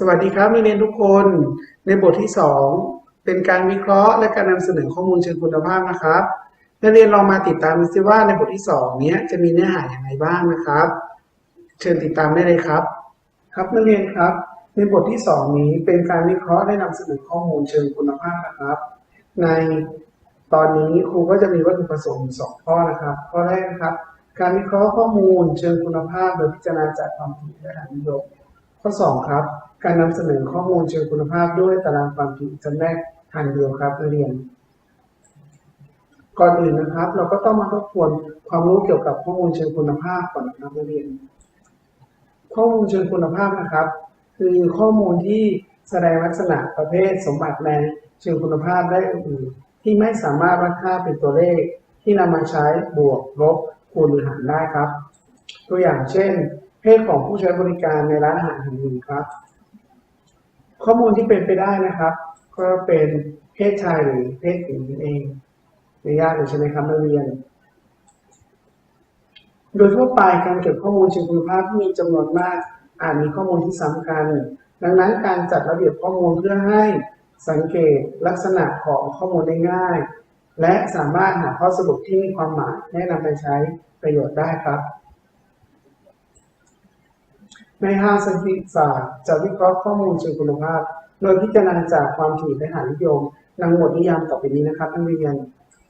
สวัสดีครับนักเรียนทุกคน ในบทที่ 2 เป็นการวิเคราะห์และการนำเสนอข้อมูลเชิงคุณภาพนะครับนักเรียนลองมาติดตามดูซิว่าในบทที่2เนี้ยจะมีเนื้อหาอย่างไรบ้างนะครับ เชิญติดตามได้เลยครับ ครับนักเรียนครับ ในบทที่ 2 นี้เป็นการวิเคราะห์และนำเสนอข้อมูลเชิงคุณภาพนะครับ ในตอนนี้ครูก็จะมีวัตถุประสงค์สองข้อนะครับข้อแรกนะครับ การวิเคราะห์ข้อมูลเชิงคุณภาพโดยพิจารณาจากความถี่และฐานนิยม ข้อ 2 ครับ การนำเสนอข้อมูลเชิงคุณภาพด้วยตารางความถี่จำแนกทางเดียวครับนักเรียน ก่อนอื่นนะครับ เราก็ต้องมาทบทวนความรู้เกี่ยวกับข้อมูลเชิงคุณภาพก่อนนะครับนักเรียน ข้อมูลเชิงคุณภาพนะครับ คือข้อมูลที่แสดงลักษณะประเภทสมบัติในเชิงคุณภาพได้อื่นที่ไม่สามารถวัดค่าเป็นตัวเลขที่นำมาใช้บวกลบคูณหรือหารได้ครับ ตัวอย่างเช่น ศของผู้ใช้บริการในร้านอาหารแห่งหนึ่งครับ ข้อมูลที่เป็นไปได้นะครับ ก็เป็นเพศชายหรือเพศหญิงนั่นเองไม่ยากเลยใช่ไหมครับนักเรียน โดยทั่วไปการเก็บข้อมูลเชิงคุณภาพที่มีจำนวนมาก อาจมีข้อมูลที่ซ้ำกันดังนั้นการจัดระเบียบข้อมูลเพื่อให้สังเกตลักษณะของข้อมูลได้ง่าย และสามารถหาข้อสรุปที่มีความหมายแนะนำไปใช้ประโยชน์ได้ครับ ในทางสถิติศาสตร์จะวิเคราะห์ข้อมูลเชิงคุณภาพ โดยพิจารณาจากความถี่และหานิยมดังบทนิยามต่อไปนี้นะครับนักเรียน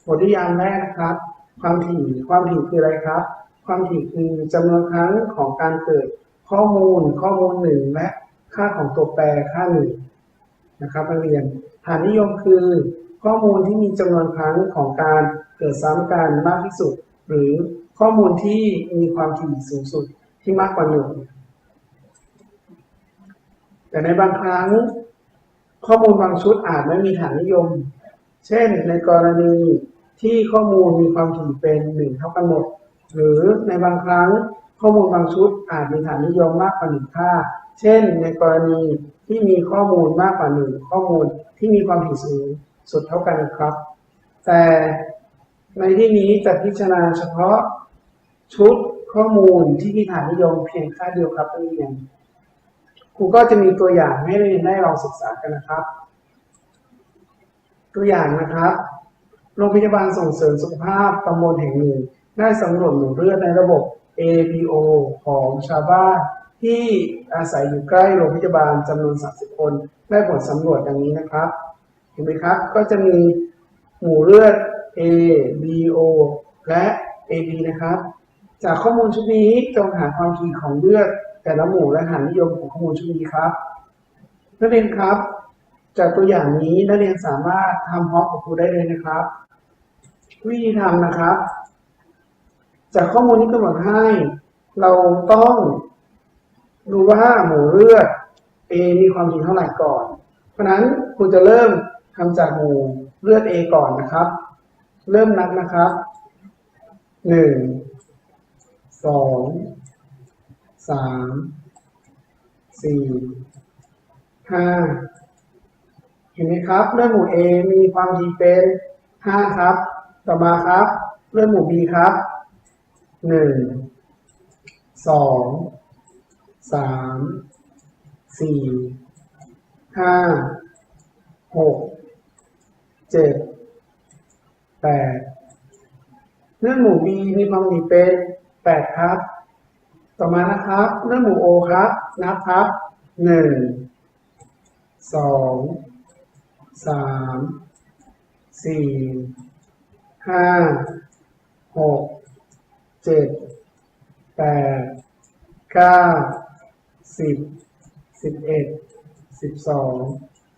บทนิยามแรกนะครับ ความถี่ความถี่คืออะไรครับ ความถี่คือจำนวนครั้งของการเกิดข้อมูลข้อมูลหนึ่งและค่าของตัวแปรค่าหนึ่งนะครับนักเรียนหานิยมคือข้อมูลที่มีจำนวนครั้งของการเกิดซ้ำกันมากที่สุด หรือข้อมูลที่มีความถี่สูงสุดที่มากกว่าหนึ่ง แต่ในบางครั้งข้อมูลบางชุดอาจไม่มีฐานนิยม เช่น ในกรณีที่ข้อมูลมีความถี่เป็นหนึ่งเท่ากันหมด หรือในบางครั้งข้อมูลบางชุดอาจมีฐานนิยมมากกว่าหนึ่งค่า เช่น ในกรณีที่มีข้อมูลมากกว่าหนึ่งข้อมูลที่มีความถี่สูงสุดเท่ากันครับ แต่ในที่นี้จะพิจารณาเฉพาะชุดข้อมูลที่มีฐานนิยมเพียงค่าเดียวครับนักเรียน ครูก็จะมีตัวอย่างให้เรียนได้ลองศึกษากันนะครับ ตัวอย่างนะครับ โรงพยาบาลส่งเสริมสุขภาพตำบลแห่งหนึ่ง ได้สำรวจหนูเลือดในระบบ ABO ของชาวบ้านที่อาศัยอยู่ใกล้โรงพยาบาลจำนวน 30 คน ได้ผลสำรวจดังนี้นะครับ เห็นไหมครับ ก็จะมีหมู่เลือด A B O และ AB นะครับ จากข้อมูลชุดนี้จงหาความถี่ของเลือด แต่ละหมู่และหานิยมของข้อมูลชุดนี้ครับ นักเรียนครับ จากตัวอย่างนี้นักเรียนสามารถทำพร้อมกับครูได้เลยนะครับ วิธีทำนะครับ จากข้อมูลที่กำหนดให้ เราต้องดูว่าหมู่เลือด A มีความถี่เท่าไหร่ก่อน เพราะฉะนั้นครูจะเริ่มทำจากหมู่เลือด A ก่อนนะครับ เริ่มนับนะครับหนึ่งสอง สามสี่ห้าเห็นไหมครับเลือดหมู่ A มีความถี่เป็นห้าครับ ต่อมาครับเลือดหมู่ B ครับหนึ่งสองสามสี่ห้าหกเจ็ดแปดเลือดหมู่ B มีความถี่เป็นแปดครับ ต่อมานะครับเลือดหมู่ O ครับนับครับหนึ่งสองสามสี่ห้าหกเจ็ดแปดเก้าสิบสิบเอ็ดสิบสอง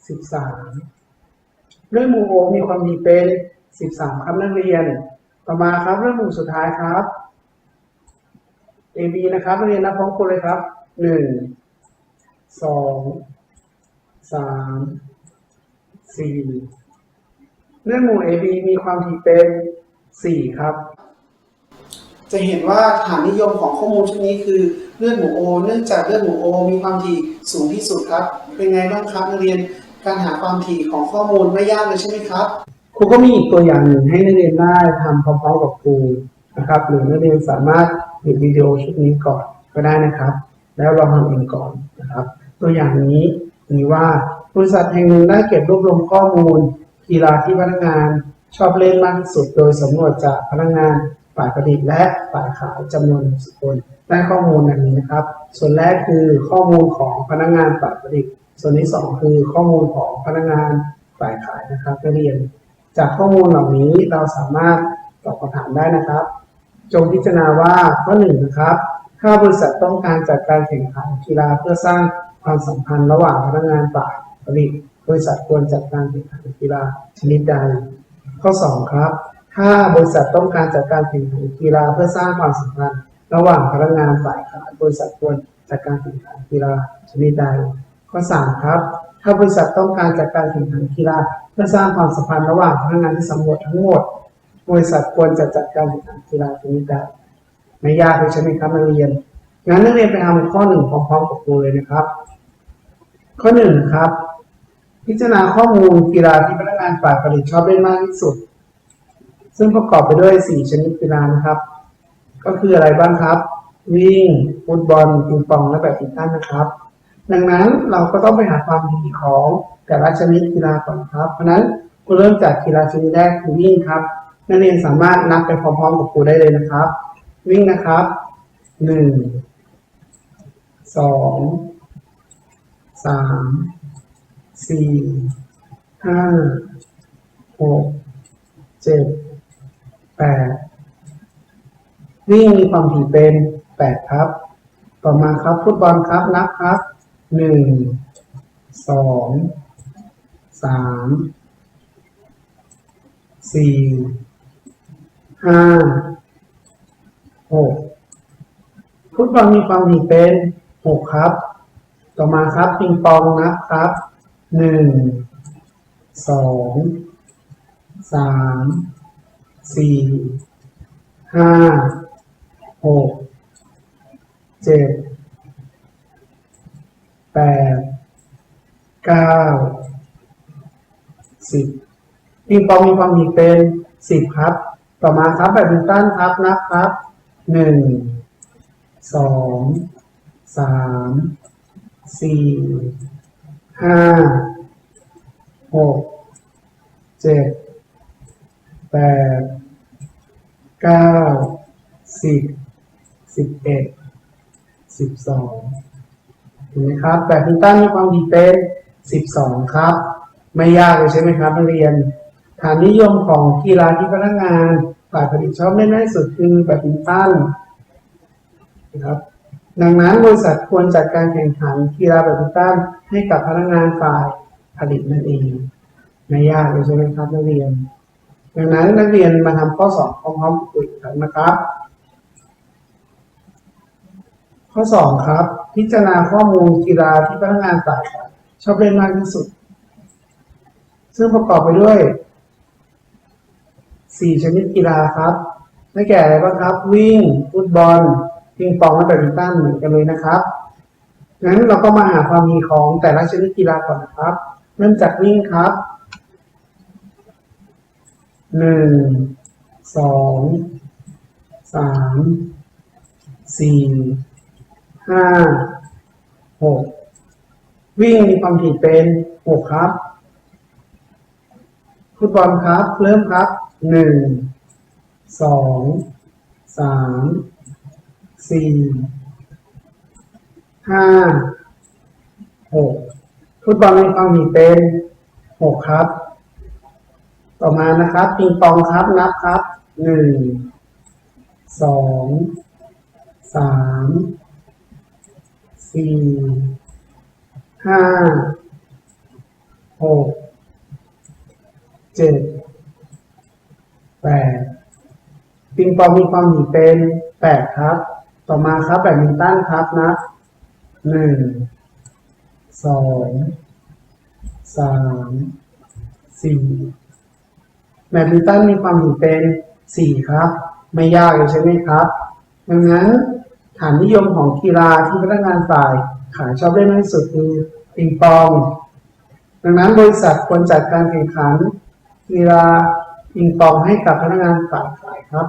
สิบสามเรื่องหมู่โอมีความถี่เป็นสิบสามครับนักเรียน ต่อมาครับเรื่องหมู่สุดท้ายครับ AB นะครับนักเรียนนับพร้อมกันเลยครับหนึ่งสองสามสี่เรื่องหมู่ AB มีความถี่เป็นสี่ครับ จะเห็นว่าฐานนิยมของข้อมูลชุดนี้คือเลือดหมูโอ เนื่องจากเลือดหมูโอ มีความถี่สูงที่สุดครับ เป็นไงบ้างครับนักเรียน การหาความถี่ของข้อมูลไม่ยากเลยใช่ไหมครับ ครูก็มีอีกตัวอย่างหนึ่งให้นักเรียนได้ทำพร้อมๆกับครู นะครับหรือนักเรียนสามารถหยุดวิดีโอชุดนี้ก่อนก็ได้นะครับ แล้วลองทำเองก่อนนะครับ ตัวอย่างนี้มีว่าบริษัทแห่งหนึ่งได้เก็บรวบรวมข้อมูล กีฬาที่พนักงานชอบเล่นมากที่สุดโดยสำรวจจากพนักงานฝ่ายผลิตและฝ่ายขายจำนวน10คนได้ข้อมูลดังนี้นะครับ ส่วนแรกคือข้อมูลของพนักงานฝ่ายผลิต ส่วนที่สองคือข้อมูลของพนักงานฝ่ายขายนะครับนักเรียน จากข้อมูลเหล่านี้เราสามารถตอบคำถามได้นะครับ จงพิจารณาว่าข้อหนึ่งนะครับ ถ้าบริษัทต้องการจัดการแข่งขันกีฬาเพื่อสร้างความสัมพันธ์ระหว่างพนักงานฝ่ายผลิตบริษัทควรจัดการแข่งขันกีฬาชนิดใด ข้อสองครับ ถ้าบริษัทต้องการจัดการแข่งขันกีฬาเพื่อสร้างความสัมพันธ์ระหว่างพนักงานฝ่ายขายบริษัทควรจัดการแข่งขันกีฬาชนิดใด ข้อสามครับ ถ้าบริษัทต้องการจัดการแข่งขันกีฬาเพื่อสร้างความสัมพันธ์ระหว่างพนักงานที่สำรวจทั้งหมด บริษัทควรจะจัดการแข่งขันกีฬาชนิดใดไม่ยากเลยใช่ไหมครับนักเรียนงั้นนักเรียนไปทำข้อหนึ่งพร้อมๆกับครูเลยนะครับ ข้อหนึ่งครับ พิจารณาข้อมูลกีฬาที่พนักงานฝ่ายผลิตชอบเล่นมากที่สุด ซึ่งประกอบไปด้วย 4 ชนิดกีฬานะครับ ก็คืออะไรบ้างครับ วิ่งฟุตบอลปิงปองและแบดมินตันนะครับ ดังนั้นเราก็ต้องไปหาความดีของแต่ละชนิดกีฬาก่อนครับ เพราะนั้นครูเริ่มจากกีฬาชนิดแรกคือวิ่งครับ นักเรียนสามารถนับไปพร้อมๆกับครูได้เลยนะครับ วิ่งนะครับหนึ่งสองสามสี่ห้าหกเจ็ดแปดวิ่งมีความถี่เป็นแปดครับ ต่อมาครับฟุตบอลครับนับครับหนึ่งสองสามสี่ ห้าหกฟุตบอลมีความถี่เป็นหกครับ ต่อมาครับปิงปองนับครับหนึ่งสองสามสี่ห้าหกเจ็ดแปดเก้าสิบปิงปองมีความถี่เป็นสิบครับ ต่อมาครับแบดมินตันครับนับครับหนึ่งสองสามสี่ห้าหกเจ็ดแปดเก้าสิบสิบเอ็ดสิบสองเห็นไหมครับแบดมินตันมีความถี่เป็นสิบสองครับ ไม่ยากเลยใช่ไหมครับนักเรียน ฐานนิยมของกีฬาที่พนักงานฝ่ายผลิตชอบเล่นมากที่สุดคือแบดมินตันนะครับดังนั้นบริษัทควรจัดการแข่งขันกีฬาแบดมินตันให้กับพนักงานฝ่ายผลิตนั่นเองไม่ยากเลยใช่ไหมครับนักเรียน ดังนั้นนักเรียนมาทำข้อสอบพร้อมๆกันนะครับ ข้อสองครับ พิจารณาข้อมูลกีฬาที่พนักงานฝ่ายขายชอบเล่นมากที่สุด ซึ่งประกอบไปด้วย สี่ชนิดกีฬาครับได้แก่อะไรบ้างครับ วิ่งฟุตบอลปิงปองและแบดมินตันเหมือนกันเลยนะครับงั้นเราก็มาหาความมีของแต่ละชนิดกีฬาก่อนนะครับ เริ่มจากวิ่งครับหนึ่งสองสามสี่ห้าหกวิ่งมีความถี่เป็นหกครับ ฟุตบอลครับ เริ่มครับ หนึ่งสองสามสี่ห้าหกฟุตบอลมีความถี่เป็นหกครับ ต่อมานะครับปิงปองครับนับครับหนึ่งสองสามสี่ห้าหกเจ็ด แปดปิงปองมีความถี่เป็นแปดครับ ต่อมาครับแบดมินตันครับนับหนึ่งสองสามสี่แบดมินตันมีความถี่เป็นสี่ครับ ไม่ยากเลยใช่ไหมครับ ดังนั้นฐานนิยมของกีฬาที่พนักงานฝ่ายขายชอบเล่นมากที่สุดคือปิงปอง ดังนั้นบริษัทควรจัดการแข่งขันกีฬา ปิงปองให้กับพนักงานฝ่ายขายครับ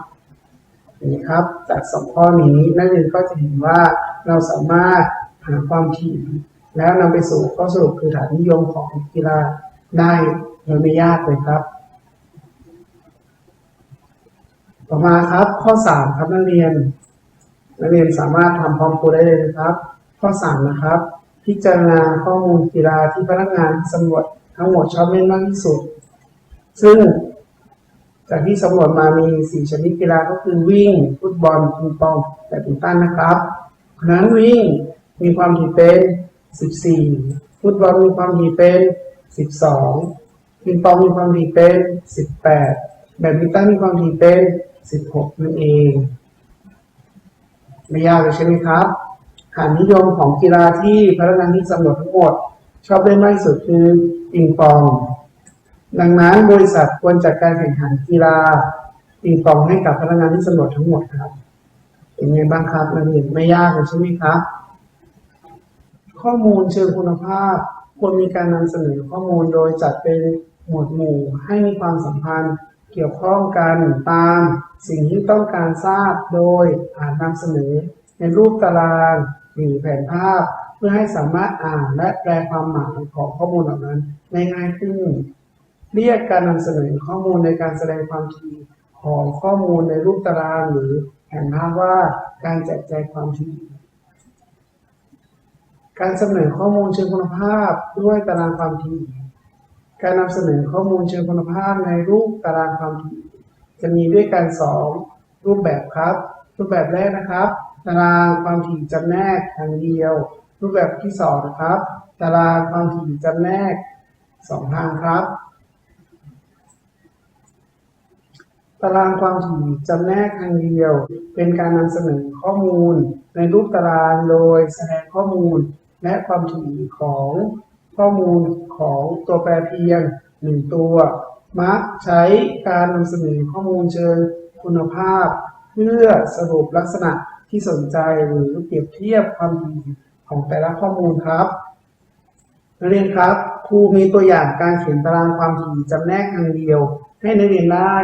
นไหมครับ จากสองข้อนี้นักเรียนก็จะเห็นว่าเราสามารถหาความถี่แล้วนำไปสู่ข้อสรุปคือฐานนิยมของกีฬาได้โดยไม่ยากเลยครับ ต่อมาครับข้อสามครับนักเรียน นักเรียนสามารถทำพร้อมครูได้เลยนะครับ ข้อสามนะครับ พิจารณาข้อมูลกีฬาที่พนักงานสำรวจทั้งหมดชอบเล่นมากที่สุด ซึ่ง จากที่สำรวจมามีสี่ชนิดกีฬาก็คือวิ่ง ฟุตบอลปิงปองแบดมินตันนะครับเพราะฉะนั้นวิ่งมีความถี่เป็น 14 ฟุตบอลมีความถี่เป็น 12ปิงปองมีความถี่เป็น 18 แบดมินตันมีความถี่เป็น 16 นั่นเองไม่ยากเลยใช่ไหมครับฐานนิยมของกีฬาที่พนักงานที่สำรวจทั้งหมด ชอบเล่นมากที่สุดคือปิงปอง ดังนั้นบริษัทควรจัดการแข่งขันกีฬาปิงปองให้กับพนักงานที่สำรวจทั้งหมดครับเป็นไงบ้างครับนักเรียนไม่ยากเลยใช่ไหมครับ ข้อมูลเชิงคุณภาพ ควรมีการนำเสนอข้อมูลโดยจัดเป็นหมวดหมู่ให้มีความสัมพันธ์เกี่ยวข้องกันตามสิ่งที่ต้องการทราบโดยอ่านนำเสนอ ในรูปตารางหรือแผนภาพ เพื่อให้สามารถอ่านและแปลความหมายของข้อมูลเหล่านั้นได้ง่ายขึ้น เรียกการนำเสนอข้อมูลในการแสดงความถี่ของข้อมูลในรูปตารางหรือแผนภาพว่าการแจกแจงความถี่การเสนอข้อมูลเชิงคุณภาพด้วยตารางความถี่การนำเสนอข้อมูลเชิงคุณภาพในรูปตารางความถี่จะมีด้วยกันสองรูปแบบครับ รูปแบบแรกนะครับ ตารางความถี่จำแนกทางเดียว รูปแบบที่สองนะครับ ตารางความถี่จำแนกสองทางครับ ตารางความถี่จำแนกทางเดียว เป็นการนำเสนอข้อมูล ในรูปตารางโดยแสดงข้อมูล และความถี่ของข้อมูลของตัวแปรเพียงหนึ่งตัว มักใช้การนำเสนอข้อมูลเชิงคุณภาพ เพื่อสรุปลักษณะที่สนใจหรือเปรียบเทียบความถี่ของแต่ละข้อมูลครับนักเรียนครับครูมีตัวอย่างการเขียนตารางความถี่จำแนกทางเดียว ให้นักเรียนได้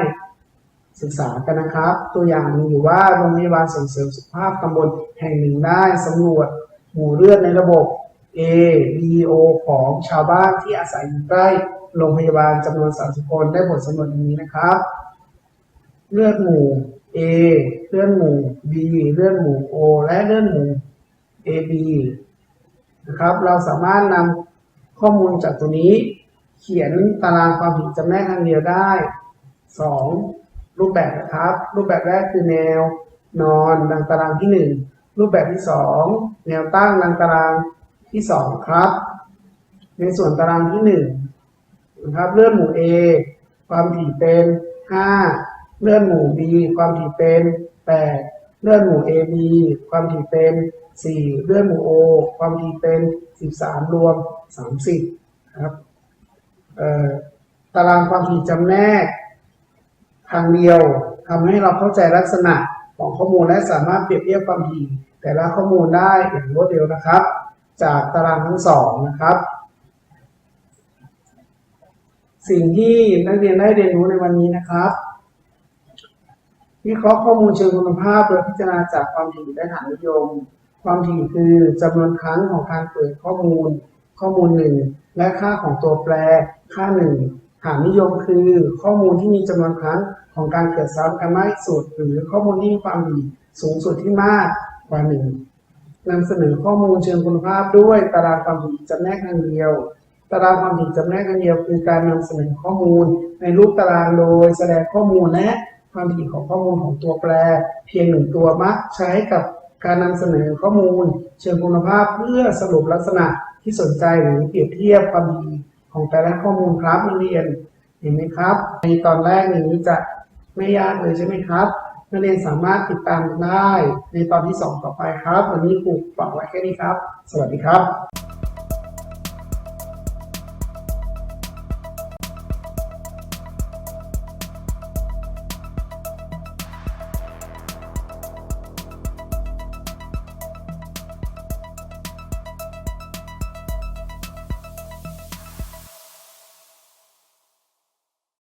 ศึกษากันนะครับ ตัวอย่างมีอยู่ว่าโรงพยาบาลส่งเสริมสุขภาพตำบลแห่งหนึ่งได้สำรวจหมู่เลือดในระบบ A B O ของชาวบ้านที่อาศัยอยู่ใกล้โรงพยาบาลจำนวน 30 คนได้ผลสำรวจอย่างนี้นะครับ เลือดหมู่ A เลือดหมู่ B เลือดหมู่ O และเลือดหมู่ AB นะครับ เราสามารถนำข้อมูลจากตัวนี้ เขียนตารางความถี่จำแนกทางเดียวได้ 2 รูปแบบนะครับ รูปแบบแรกคือแนวนอนดังตารางที่ 1 รูปแบบที่ 2 แนวตั้งดังตารางที่ 2 ครับ ในส่วนตารางที่1นะครับเลือดหมู่ A ความถี่เป็น 5 เลือดหมู่ B ความถี่เป็น 8 เลือดหมู่ AB ความถี่เป็น 4 เลือดหมู่ O ความถี่เป็น 13 รวม 30 ครับตารางความถี่จำแนกางเดียวทำให้เราเข้าใจลักษณะของข้อมูลและสามารถเปรียบเทียบความถี่แต่ละข้อมูลได้อย่างรวดเร็วนะครับ จากตารางทั้งสองนะครับ สิ่งที่นักเรียนได้เรียนรู้ในวันนี้นะครับวิเคราะห์ข้อมูลเชิงคุณภาพโดยพิจารณาจากความถี่และฐานนิยม ความถี่คือจำนวนครั้งของการเปิดข้อมูล ข้อมูลหนึ่งและค่าของตัวแปร ค่าหนึ่งฐานนิยมคือข้อมูลที่มีจำนวนครั้ง ของการเกิดซ้ำกันมากที่สุด หรือข้อมูลที่มีความถี่สูงสุดที่มากกว่าหนึ่งนำเสนอข้อมูลเชิงคุณภาพด้วยตารางความถี่จำแนกทางเดียว ตารางความถี่จำแนกทางเดียวคือการนำเสนอข้อมูล ในรูปตารางโดยแสดงข้อมูลและความถี่ของข้อมูลของตัวแปร เพียงหนึ่งตัวมักใช้กับการนำเสนอข้อมูล เชิงคุณภาพเพื่อสรุปลักษณะที่สนใจหรือเปรียบเทียบความถี่ของแต่ละข้อมูลครับนักเรียนเห็นไหมครับ ในตอนแรกนี้จะ ไม่ยากเลยใช่ไหมครับ นักเรียนสามารถติดตามได้ในตอนที่สองต่อไปครับ วันนี้ครูฝากไว้แค่นี้ครับ สวัสดีครับ